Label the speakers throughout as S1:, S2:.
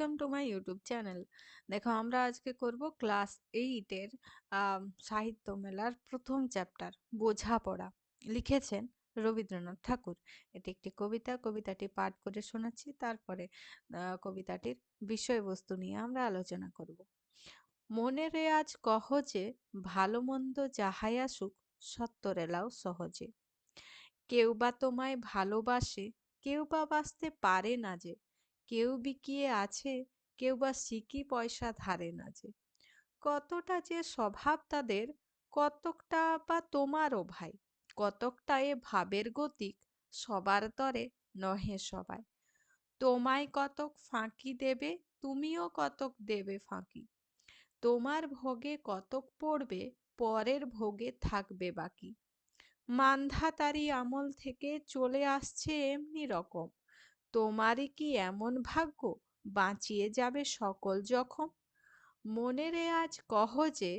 S1: Welcome to my YouTube channel দেখো, আমরা আজকে করব ক্লাস এইটের সাহিত্য মেলার প্রথম চ্যাপ্টার বোঝাপড়া। লিখেছেন রবীন্দ্রনাথ ঠাকুর। এটি একটি কবিতা, কবিতাটি পাঠ করে শোনাচ্ছি, তারপরে কবিতাটির বিষয়বস্তু নিয়ে আমরা আলোচনা করব। মনে রে আজ কহ যে ভালো মন্দ যাহাই আসুক, সত্তর এলাও সহজে। কেউ বা তোমায় ভালোবাসে, কেউ বা বাঁচতে পারে না যে কেউ বিকিয়ে আছে, কেউ বা সিকি পয়সা ধারে না যে। কতটা যে স্বভাব তাদের, কতকটা বা তোমারও ভাই, কতকটা এ ভাবের গতিক, সবার তরে নহে সবাই। তোমায় কতক ফাঁকি দেবে, তুমিও কতক দেবে ফাঁকি। তোমার ভোগে কতক পড়বে, পরের ভোগে থাকবে বাকি। মান্ধাতারি আমল থেকে চলে আসছে এমনি রকম। তোমারই কি এমন ভাগ্য বাঁচিয়ে যাবে সকল জখম? মনেরে আজ কহ যে,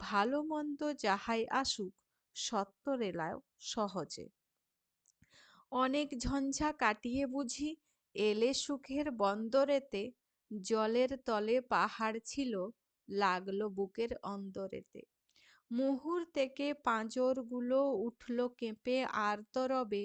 S1: ভালো মন্দ যাহাই আসুক সত্তর এলাও সহজে। অনেক ঝঞ্ঝা কাটিয়ে বুঝি, এলে সুখের বন্দরেতে, জলের তলে পাহাড় ছিল, লাগল বুকের অন্দরেতে মুহুর থেকে পাঁজরগুলো উঠল কেঁপে আর্তরবে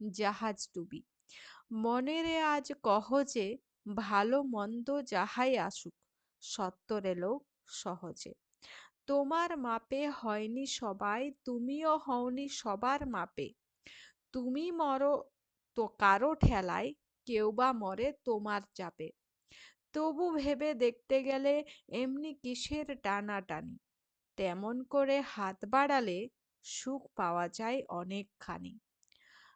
S1: জাহাজ ডুবি। মনেরে আজ কহ যে ভালো মন্দ যাহাই আসুক, সত্তর এলো সহজে। তোমার মাপে হয়নি সবাই, তুমিও হওনি সবার মাপে। তুমি মরো তো কারও ঠেলায়, কেউ বা মরে তোমার চাপে। তবু ভেবে দেখতে গেলে এমনি কিসের টানাটানি? তেমন করে হাত বাড়ালে সুখ পাওয়া যায় অনেকখানি।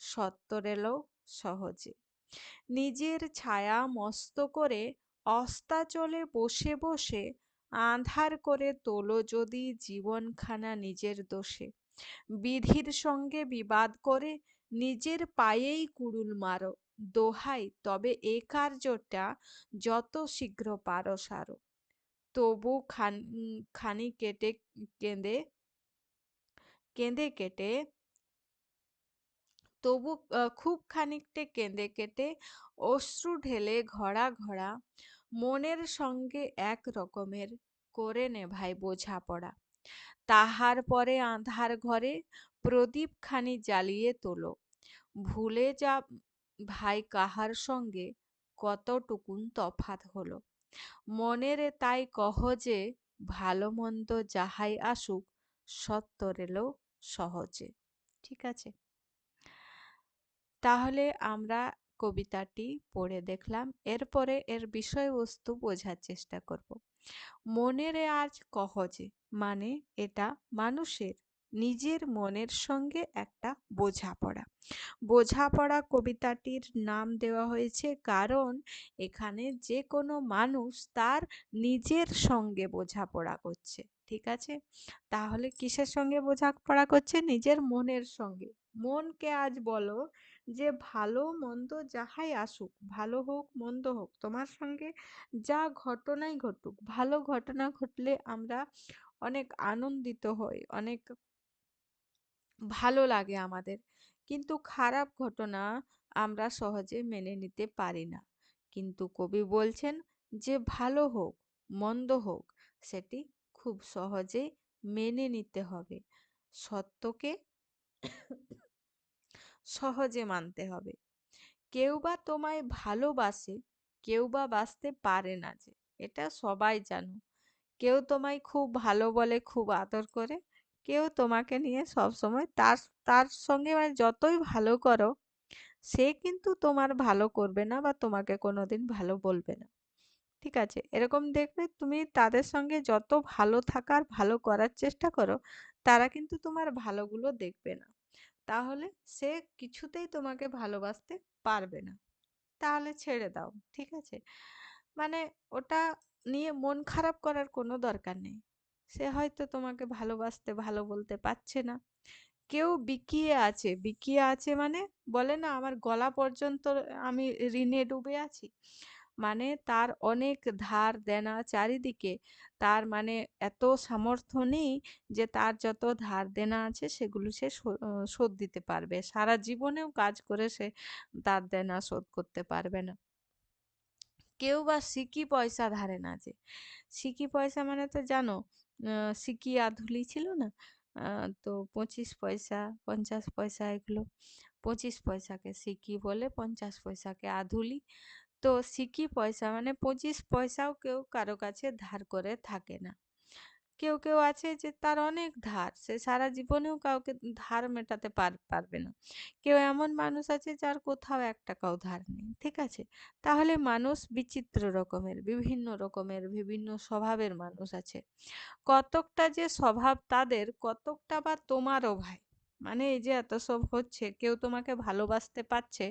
S1: সত্তর এলো সহজে। নিজের ছায়া মস্ত করে অস্তাচলে বসে বসে আঁধার করে তোলো যদি জীবনখানা নিজের দোষে। বিধির সঙ্গে বিবাদ করে নিজের পায়েই কুড়ুল মারো, দোহাই তবে এ কার্যটা যত শীঘ্র পারো সারো। তবু খান খানি কেটে, কেঁদে কেঁদে কেটে তবু খুব খানিকটে কেঁদে কেটে অশ্রু ঢেলে ঘড়া ঘড়া মনের সঙ্গে এক রকমের করে নে ভাই বোঝাপড়া। তাহার পরে আঁধার ঘরে প্রদীপ খানি জ্বালিয়ে তোলো। ভুলে যা ভাই কাহার সঙ্গে কতটুকুন তফাত হলো। মনের তাই কহ যে, ভালো মন্দ যাহাই আসুক সত্তর এলো সহজে। ঠিক আছে? তাহলে আমরা কবিতাটি পড়ে দেখলাম। এরপরে এর বিষয়বস্তু বোঝার চেষ্টা করব। মনেরে আজ কহজে? মানে এটা মানুষের নিজের মনের সঙ্গে একটা বোঝাপড়া। বোঝাপড়া কবিতাটির নাম দেওয়া হয়েছে কারণ এখানে যে কোনো মানুষ তার নিজের সঙ্গে বোঝাপড়া করছে। ঠিক আছে? তাহলে কিসের সঙ্গে বোঝাপড়া করছে? নিজের মনের সঙ্গে। মনকে আজ বলো যে ভালো মন্দ যাহাই আসুক, ভালো হোক, মন্দ হোক, তোমার সঙ্গে যা ঘটনাই ঘটুক, ভালো ঘটনা ঘটলে আমরা অনেক আনন্দিত হই, অনেক ভালো লাগে আমাদের। কিন্তু খারাপ ঘটনা আমরা সহজে মেনে নিতে পারি না। কিন্তু কবি বলছেন যে ভালো হোক, মন্দ হোক, সেটি খুব সহজেই মেনে নিতে হবে। সত্যকে সহজে মানতে হবে। কেউ বা তোমায় ভালোবাসে, কেউ বা বাসতে পারে না যে, এটা সবাই জানো। কেউ তোমায় খুব ভালো বলে, খুব আদর করে, কেউ তোমাকে নিয়ে সবসময় তার তার সঙ্গে মানে যতই ভালো করো, সে কিন্তু তোমার ভালো করবে না বা তোমাকে কোনোদিন ভালো বলবে না। ঠিক আছে? এরকম দেখবে তুমি তাদের সঙ্গে যত ভালো থাকার, ভালো করার চেষ্টা করো, তারা কিন্তু তোমার ভালোগুলো দেখবে না। তাহলে সে কিছুতেই তোমাকে ভালোবাসতে পারবে না। তাহলে ছেড়ে দাও, ঠিক আছে? মানে ওটা নিয়ে মন খারাপ করার কোনো দরকার নেই। সে হয়তো তোমাকে ভালোবাসতে ভালো বলতে পারছে না। কেউ বিকিয়ে আছে বিকিয়ে আছে মানে বলে না, আমার গলা পর্যন্ত আমি ঋণে ডুবে আছি। মানে তার অনেক ধার দেনা চারিদিকে। তার মানে এত সামর্থ্য নেই যে তার যত ধার দেনা আছে সেগুলো সে শোধ দিতে পারবে। সারা জীবনেও কাজ করে সে তার দেনা শোধ করতে পারবে না। কেউ বা সিকি পয়সা ধারে না যে। সিকি পয়সা মানে তো জানো সিকি আধুলি ছিল না? তো পঁচিশ পয়সা, পঞ্চাশ পয়সা এগুলো। পঁচিশ পয়সাকে সিকি বলে, পঞ্চাশ পয়সাকে আধুলি। তো সিকি পয়সা মানে পঁচিশ পয়সাও কেউ কারও কাছে ধার করে থাকে না। কেউ কেউ আছে যে তার অনেক ধার, সে সারা জীবনেও কাউকে ধার মেটাতে পার, পারবে না। কেউ এমন মানুষ আছে যার কোথাও এক টাকাও ধার নেই, ঠিক আছে? তাহলে মানুষ বিচিত্র রকমের, বিভিন্ন রকমের, বিভিন্ন স্বভাবের মানুষ আছে। কতকটা যে স্বভাব তাদের, কতকটা বা তোমারও ভাই। মানে এই যে এত সব হচ্ছে, কেউ তোমাকে ভালোবাসতে পারছে,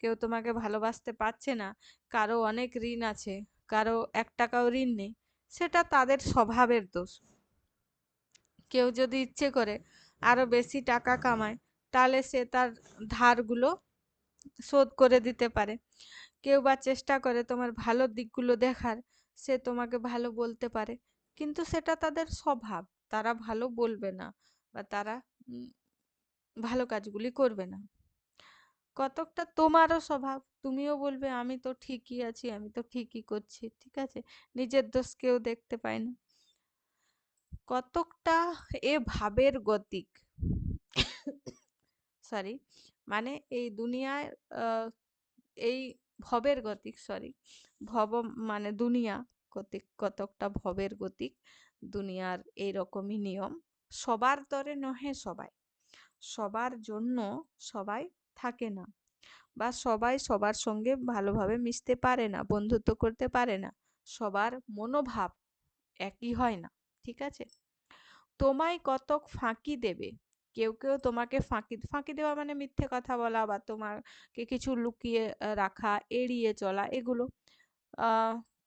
S1: কেউ তোমাকে ভালোবাসতে পারছে না, কারও অনেক ঋণ আছে, কারও এক টাকাও ঋণ নেই, সেটা তাদের স্বভাবের দোষ। কেউ যদি ইচ্ছে করে আরও বেশি টাকা কামায়, তাহলে সে তার ধারগুলো শোধ করে দিতে পারে। কেউ বা চেষ্টা করে তোমার ভালো দিকগুলো দেখার, সে তোমাকে ভালো বলতে পারে। কিন্তু সেটা তাদের স্বভাব, তারা ভালো বলবে না বা তারা ভালো কাজগুলি করবে না। কতকটা তোমারও স্বভাব, তুমিও বলবে, আমি তো ঠিকই আছি, আমি তো ঠিকই করছি। ঠিক আছে? নিজের দোষ কেউ দেখতে পায় না। কতকটা এ ভাবের গতিক। সরি মানে এই দুনিয়ায় এই ভবের গতিক, সরি, ভব মানে দুনিয়া গতিক, কতকটা ভবের গতিক, দুনিয়ার এইরকমই নিয়ম। সবার তরে নহে সবাই। সবার জন্য সবাই থাকে না বা সবাই সবার সঙ্গে ভালোভাবে মিশতে পারে না, বন্ধুত্ব করতে পারে না, সবার মনোভাব একই হয় না, ঠিক আছে? তোমায় কতক ফাঁকি দেবে? কেউ কেউ তোমাকে ফাঁকি ফাঁকি দেওয়া মানে মিথ্যে কথা বলা বা তোমাকে কিছু লুকিয়ে রাখা, এড়িয়ে চলা এগুলো।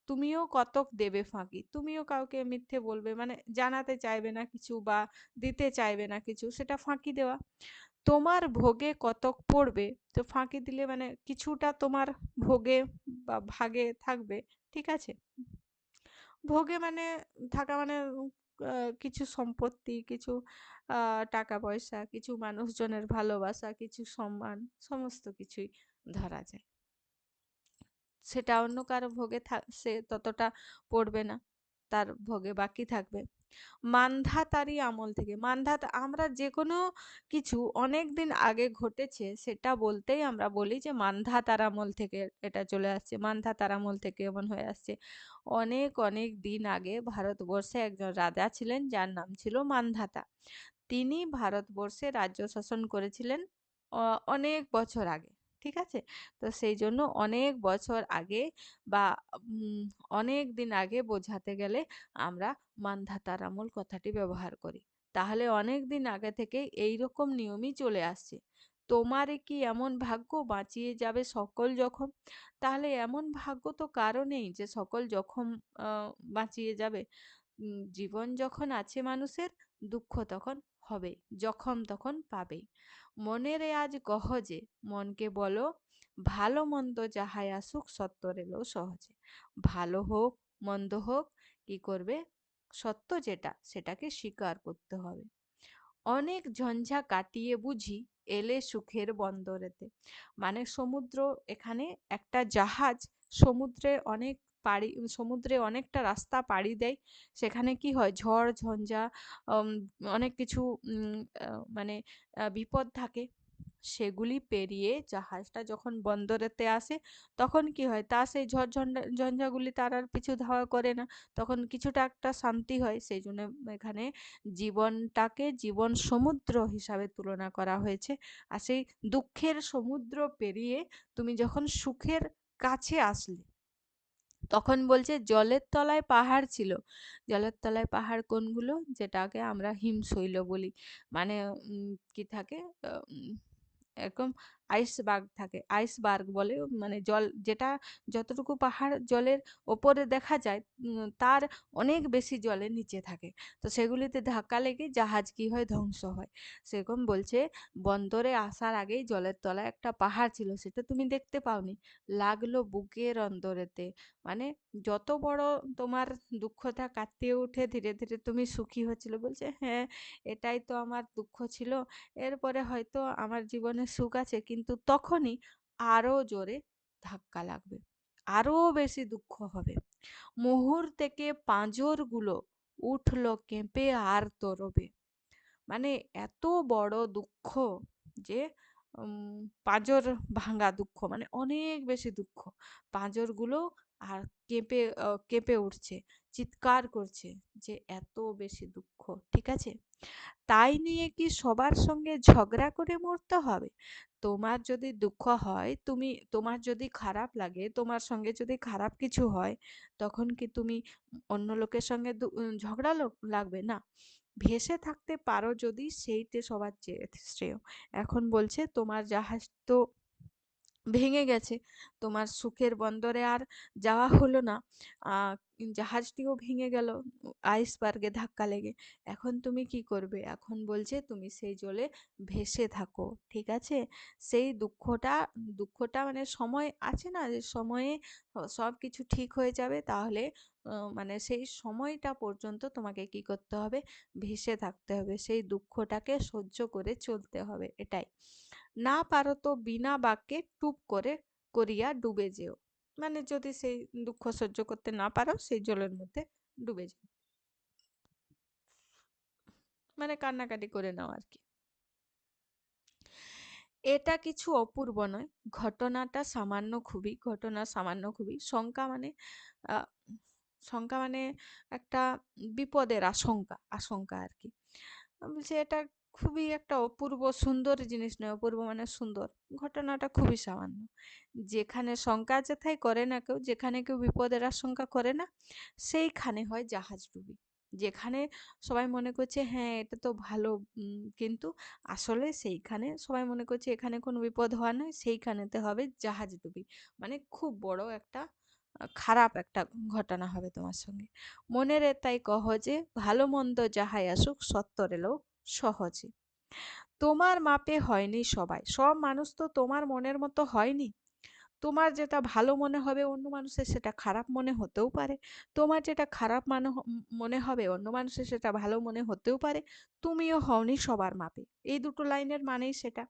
S1: তুমিও কতক দেবে ফাঁকি? তুমিও কাউকে মিথ্যে বলবে মানে জানাতে চাইবে না কিছু বা দিতে চাইবে না কিছু, সেটা ফাঁকি দেওয়া। তোমার ভোগে কতক পড়বে, তো ফাঁকি দিলে মানে কিছুটা তোমার ভোগে বা ভাগে থাকবে, ঠিক আছে? ভোগে মানে থাকা মানে কিছু সম্পত্তি, কিছু টাকা পয়সা, কিছু মানুষজনের ভালোবাসা, কিছু সম্মান, সমস্ত কিছুই ধরা যায়। সেটা অন্য কারও ভোগে সে ততটা পড়বে না, তার ভোগে বাকি থাকবে। মান্ধাতারই আমল থেকে, মান্ধাত আমরা যে কোনো কিছু অনেক দিন আগে ঘটেছে, সেটা বলতেই আমরা বলি যে মান্ধাতার আমল থেকে এটা চলে আসছে মান্ধাতার আমল থেকে এমন হয়ে আসছে। অনেক অনেক দিন আগে ভারতবর্ষে একজন রাজা ছিলেন, যার নাম ছিল মান্ধাতা। তিনি ভারতবর্ষে রাজ্য শাসন করেছিলেন অনেক বছর আগে। ঠিক আছে? তো সেই জন্য অনেক বছর আগে বা অনেক দিন আগে বোঝাতে গেলে আমরা মান্ধাতার আমল কথাটি ব্যবহার করি। তাহলে অনেক দিন আগে থেকে এই রকম নিয়মই চলে আসছে। তোমারে কি এমন ভাগ্য বাঁচিয়ে যাবে সকল জখম? তাহলে এমন ভাগ্য তো কারও নেই যে সকল জখম বাঁচিয়ে যাবে। জীবন যখন আছে মানুষের, দুঃখ তখন হবেই যখন তখন পাবেই মনের আজ গহজে, মনকে বলো, ভালো মন্দ যাহাই আসুক সত্য এলো সহজে। ভালো হোক, মন্দ হোক, কি করবে? সত্য যেটা, সেটাকে স্বীকার করতে হবে। অনেক ঝঞ্ঝা কাটিয়ে বুঝি, এলে সুখের বন্দরেতে। মানে সমুদ্র এখানে একটা জাহাজ, সমুদ্রে অনেক পাড়ি, সমুদ্রে অনেকটা রাস্তা পাড়ি দেয়। সেখানে কি হয়? ঝড়, ঝঞ্ঝা অনেক কিছু মানে বিপদ থাকে। সেগুলি পেরিয়ে জাহাজটা যখন বন্দরেতে আসে, তখন কি হয়? তা সেই ঝড়, ঝঞ্ঝা, ঝঞ্ঝাগুলি তার আর পিছু ধাওয়া করে না। তখন কিছুটা একটা শান্তি হয়। সেই জন্য এখানে জীবনটাকে জীবন সমুদ্র হিসাবে তুলনা করা হয়েছে। আর সেই দুঃখের সমুদ্র পেরিয়ে তুমি যখন সুখের কাছে আসলে তখন বলছে, জলের তলায় পাহাড় ছিল। জলের তলায় পাহাড় কোনগুলো? যেটাকে আমরা হিমশৈল বলি। মানে কি থাকে? এরকম আইসবার্গ থাকে। আইসবার্গ বলে মানে জল, যেটা যতটুকু পাহাড় জলের ওপরে দেখা যায় তার অনেক বেশি জলের নিচে থাকে। তো সেগুলিতে ধাক্কা লেগে জাহাজ কি হয়? ধ্বংস হয়। সেরকম বলছে, বন্দরে আসার আগেই জলের তলায় একটা পাহাড় ছিল। সেটা তুমি দেখতে পাওনি। লাগল বুকের অন্দরেতে মানে যত বড় তোমার দুঃখটা কাটিয়ে উঠে ধীরে ধীরে তুমি সুখী হচ্ছিল। বলছে হ্যাঁ এটাই তো আমার দুঃখ ছিল। এরপরে হয়তো আমার জীবনে সুখ আছে, কিন্তু তখনই আরও জোরে ধাক্কা লাগবে আরও বেশি দুঃখ হবে। মুহুর থেকে পাঁজরগুলো উঠল কেঁপে আর তরবে। মানে এত বড় দুঃখ যে পাঁজর ভাঙা দুঃখ মানে অনেক বেশি দুঃখ। পাঁজরগুলো আর কেঁপে কেঁপে উঠছে, চিৎকার করছে যে এত বেশি দুঃখ, ঠিক আছে? তাই নিয়ে কি সবার সঙ্গে ঝগড়া করে মরতে হবে? তোমার যদি দুঃখ হয়, তুমি, তোমার যদি খারাপ লাগে, তোমার সঙ্গে যদি খারাপ কিছু হয়, তখন কি তুমি অন্য লোকের সঙ্গে ঝগড়া লাগবে? না। ভেসে থাকতে পারো যদি সেইটে সবার চেয়ে শ্রেয়। এখন বলছে, তোমার জাহাজ তো ভেঙে গেছে। তোমার সুখের বন্দরে আর যাওয়া হলো না। জাহাজটিও ভেঙে গেল, আইসবার্গে ধাক্কা লেগে। এখন তুমি কি করবে? এখন বলছে, তুমি সেই জলে ভেসে থাকো, ঠিক আছে? সেই দুঃখটা দুঃখটা মানে সময় আছে না যে সময়ে সব কিছু ঠিক হয়ে যাবে, তাহলে মানে সেই সময়টা পর্যন্ত তোমাকে কি করতে হবে? ভেসে থাকতে হবে। সেই দুঃখটাকে সহ্য করে চলতে হবে, এটাই। না পারো তো বিনা বাক্যে টুপ করে করিয়া ডুবে যেও। মানে যদি সেই দুঃখ সহ্য করতে না পারো, সেই জলের মধ্যে ডুবে যাও। মানে কান্নাকাটি করে নাও আর কি এটা কিছু অপূর্ব নয়। ঘটনাটা সামান্য খুবই, ঘটনা সামান্য খুবই। শঙ্কা মানে শঙ্কা মানে একটা বিপদের আশঙ্কা আশঙ্কা আর কি বলছে এটা খুবই একটা অপূর্ব সুন্দর জিনিস নয়, অপূর্ব মানে সুন্দর। ঘটনাটা খুবই সামান্য। যেখানে শঙ্কা যেথায় করে না কেউ, যেখানে কেউ বিপদের আশঙ্কা করে না, সেইখানে হয় জাহাজ ডুবি। যেখানে সবাই মনে করছে হ্যাঁ এটা তো ভালো কিন্তু আসলে সেইখানে সবাই মনে করছে, এখানে কোনো বিপদ হওয়া নয়, সেইখানেতে হবে জাহাজ ডুবি। মানে খুব বড় একটা খারাপ একটা ঘটনা হবে তোমার সঙ্গে। মনের তাই কহ যে, ভালো মন্দ যাহাই আসুক, সত্তর এলেও সহজে। তোমার মাপে হয়নি সবাই। সব মানুষ তো তোমার মনের মতো হয়নি। তোমার যেটা ভালো মনে হবে অন্য মানুষের সেটা খারাপ মনে হতেও পারে। তোমার যেটা খারাপ মানে মনে হবে অন্য মানুষের সেটা ভালো মনে হতেও পারে। তুমিও হওনি সবার মাপে। এই দুটো লাইনের মানেই সেটা।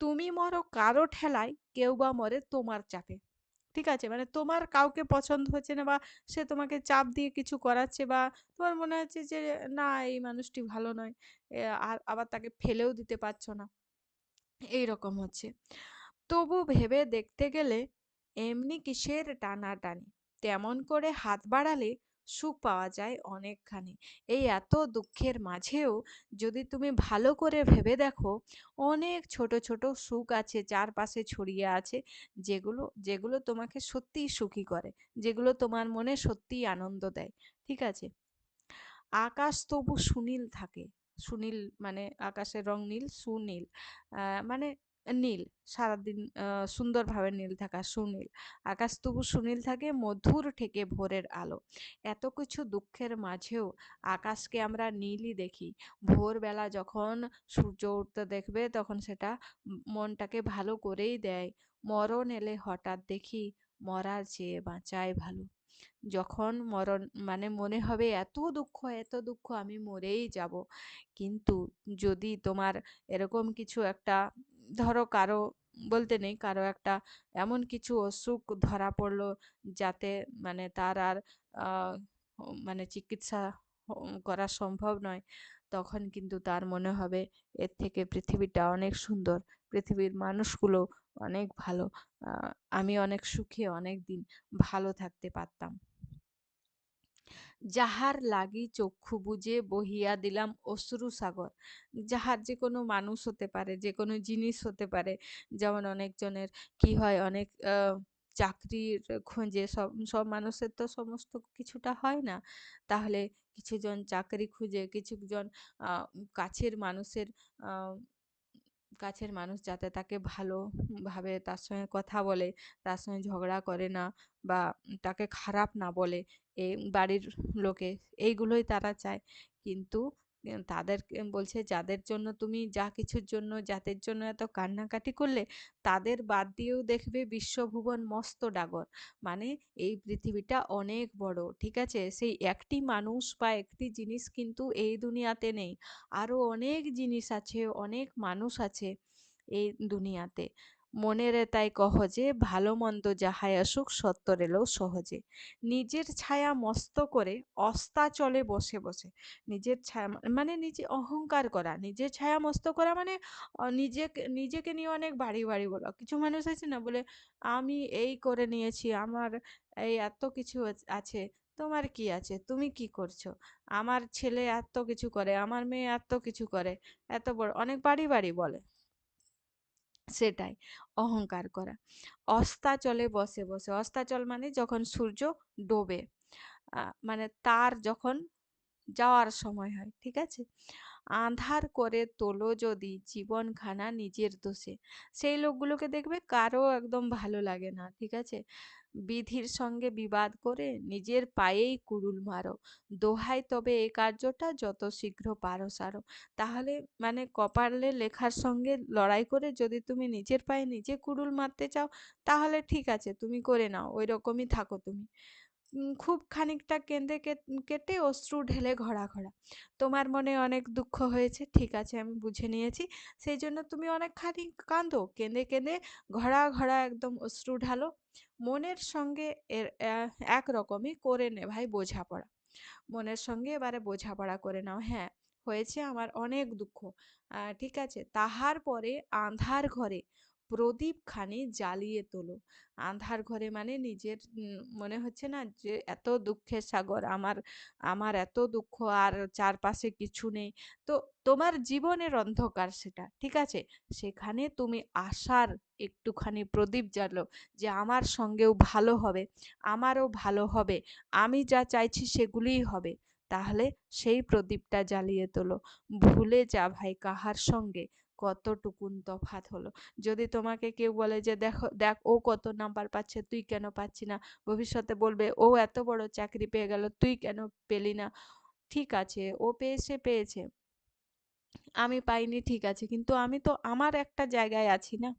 S1: তুমি মরো কারও ঠেলায়, কেউ বা মরে তোমার চাপে। ঠিক আছে? মানে তোমার কাউকে পছন্দ হচ্ছে না বা সে তোমাকে চাপ দিয়ে কিছু করাচ্ছে বা তোমার মনে হচ্ছে যে, না, এই মানুষটি ভালো নয়। আর আবার তাকে ফেলেও দিতে পারছ না। এই রকম হচ্ছে। তবু ভেবে দেখতে গেলে, এমনি কিসের টানাটানি? তেমন করে হাত বাড়ালে সুখ পাওয়া যায় অনেকখানি। এই এত দুঃখের মাঝেও যদি তুমি ভালো করে ভেবে দেখো, অনেক ছোট ছোট সুখ আছে চারপাশে ছড়িয়ে আছে, যেগুলো যেগুলো তোমাকে সত্যিই সুখী করে, যেগুলো তোমার মনে সত্যিই আনন্দ দেয়, ঠিক আছে? আকাশ তবু সুনীল থাকে, সুনীল মানে আকাশের রং নীল, সুনীল। মানে নীল। সারাদিন সুন্দরভাবে নীল থাকা সুনীল। আকাশ তবু সুনীল থাকে, মধুর ঠেকে ভোরের আলো। এত কিছু দুঃখের মাঝেও আকাশকে আমরা নীলই দেখি। ভোরবেলা যখন সূর্য উঠতে দেখবে, তখন সেটা মনটাকে ভালো করেই দেয়। মরণ এলে হঠাৎ দেখি, মরার চেয়ে বাঁচাই ভালো। যখন মরণ মানে মনে হবে, এত দুঃখ এত দুঃখ, আমি মরেই যাব। কিন্তু যদি তোমার এরকম কিছু একটা ধরো কারও বলতে নেই, কারও একটা এমন কিছু অসুখ ধরা পড়ল যাতে মানে তার আর মানে চিকিৎসা করা সম্ভব নয়, তখন কিন্তু তার মনে হবে এর থেকে পৃথিবীটা অনেক সুন্দর, পৃথিবীর মানুষগুলো অনেক ভালো আমি অনেক সুখে, অনেক দিন ভালো থাকতে পারতাম। যাহার লাগি চক্ষু বুজে বহিয়া দিলাম অশ্রু সাগর। যাহার যে কোনো মানুষ হতে পারে, যে কোনো জিনিস হতে পারে, যেমন অনেকজনের কি হয়, অনেক চাকরির খোঁজে সব সব মানুষের তো সমস্ত কিছুটা হয় না। তাহলে কিছুজন চাকরি খুঁজে, কিছুজন কাছের মানুষের কাছের মানুষ যাতে তাকে ভালোভাবে তার সঙ্গে কথা বলে, তার সঙ্গে ঝগড়া করে না বা তাকে খারাপ না বলে এ বাড়ির লোকে, এইগুলোই তারা চায়। কিন্তু তাদেরকে বলছে যাদের জন্য তুমি যা কিছুর জন্য, যাদের জন্য এত কান্নাকাটি করলে, তাদের বাদ দিয়েও দেখবে বিশ্বভুবন মস্ত ডাগর। মানে এই পৃথিবীটা অনেক বড়, ঠিক আছে? সেই একটি মানুষ বা একটি জিনিস কিন্তু এই দুনিয়াতে নেই। আরও অনেক জিনিস আছে, অনেক মানুষ আছে এই দুনিয়াতে। মনেরে তাই কহজে, ভালো মন্দ যাহাই আসুক সত্তর এলেও সহজে। নিজের ছায়া মস্ত করে অস্তা চলে বসে বসে। নিজের ছায়া মানে নিজে অহংকার করা। নিজের ছায়া মস্ত করা মানে নিজেকে নিজেকে নিয়ে অনেক বাড়ি বাড়ি বলা। কিছু মানুষ আছে না বলে, আমি এই করে নিয়েছি, আমার এই এত কিছু আছে, তোমার কি আছে? তুমি কি করছ? আমার ছেলে এত কিছু করে, আমার মেয়ে এত কিছু করে। এত বড়, অনেক বাড়ি বাড়ি বলে। সেটাই, অহংকার করা। অস্তাচলে বসে বসে। অস্তাচল মানে যখন সূর্য ডোবে মানে তার যখন যাওয়ার সময় হয়, ঠিক আছে? আধার করে তোলো যদি জীবনখানা নিজের দোষে। সেই লোকগুলোকে দেখবে কারও একদম ভালো লাগে না, ঠিক আছে? বিধির সঙ্গে বিবাদ করে নিজের পায়েই কুড়ুল মারো। দোহাই, তবে এ কার্যটা যত শীঘ্র পারো সারো। তাহলে মানে কপালে লেখার সঙ্গে লড়াই করে যদি তুমি নিজের পায়ে নিজে কুড়ুল মারতে চাও, তাহলে ঠিক আছে, তুমি করে নাও ওই রকমই থাকো তুমি। খুব খানিকটা কেঁদে কেটে অশ্রু ঢেলে ঘড়া ঘড়া তোমার মনে অনেক দুঃখ হয়েছে, ঠিক আছে, আমি বুঝে নিয়েছি। সেই জন্য তুমি অনেকখানি কাঁদো, কেঁদে কেঁদে ঘড়া ঘড়া একদম অশ্রু ঢালো। মনের সঙ্গে এর একরকমই করে নে ভাই বোঝাপড়া। মনের সঙ্গে এবারে বোঝাপড়া করে নাও। হ্যাঁ হয়েছে আমার অনেক দুঃখ। ঠিক আছে, তাহার পরে আঁধার ঘরে প্রদীপখানি জ্বালিয়ে তোলো। আঁধার ঘরে মানে নিজের মনে হচ্ছে না যে এত দুঃখের সাগর, আমার আমার এত দুঃখ আর চারপাশে কিছু নেই। তো তোমার জীবনের অন্ধকার সেটা, ঠিক আছে? সেখানে তুমি আশার একটুখানি প্রদীপ জ্বালো যে আমার সঙ্গেও ভালো হবে, আমারও ভালো হবে, আমি যা চাইছি সেগুলিই হবে। তাহলে সেই প্রদীপটা জ্বালিয়ে তোলো। ভুলে যা ভাই কাহার সঙ্গে। কতটুকুন তফাত হলো। যদি তোমাকে কেউ বলে যে, দেখো, দেখ, ও কত নাম্বার পাচ্ছে, তুই কেন পাচ্ছি না? ভবিষ্যতে বলবে, ও এত বড় চাকরি পেয়ে গেল, তুই কেন পেলি না? ঠিক আছে, ও পেয়েছে পেয়েছে। আমি পাইনি, ঠিক আছে, কিন্তু আমি তো আমার একটা জায়গায় আছি না।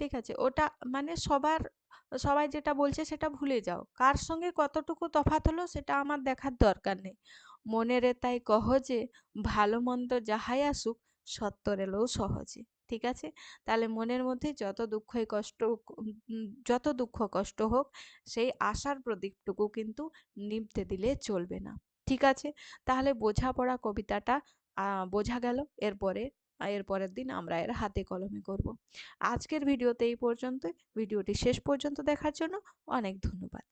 S1: ঠিক আছে, ওটা মানে সবার, সবাই যেটা বলছে সেটা ভুলে যাও। কার সঙ্গে কতটুকু তফাত হলো সেটা আমার দেখার দরকার নেই। মনের তাই কহ যে, ভালো মন্দ যাহাই আসুক সত্তর এলেও সহজে, ঠিক আছে? তাহলে মনের মধ্যে যত দুঃখই কষ্ট যত দুঃখ কষ্ট হোক, সেই আশার প্রদীপটুকু কিন্তু নিভতে দিলে চলবে না, ঠিক আছে? তাহলে বোঝাপড়া কবিতাটা বোঝা গেল। এরপরে এর পরের দিন আমরা এর হাতে কলমে করব। আজকের ভিডিওতে এই পর্যন্ত ভিডিওটি শেষ পর্যন্ত দেখার জন্য অনেক ধন্যবাদ।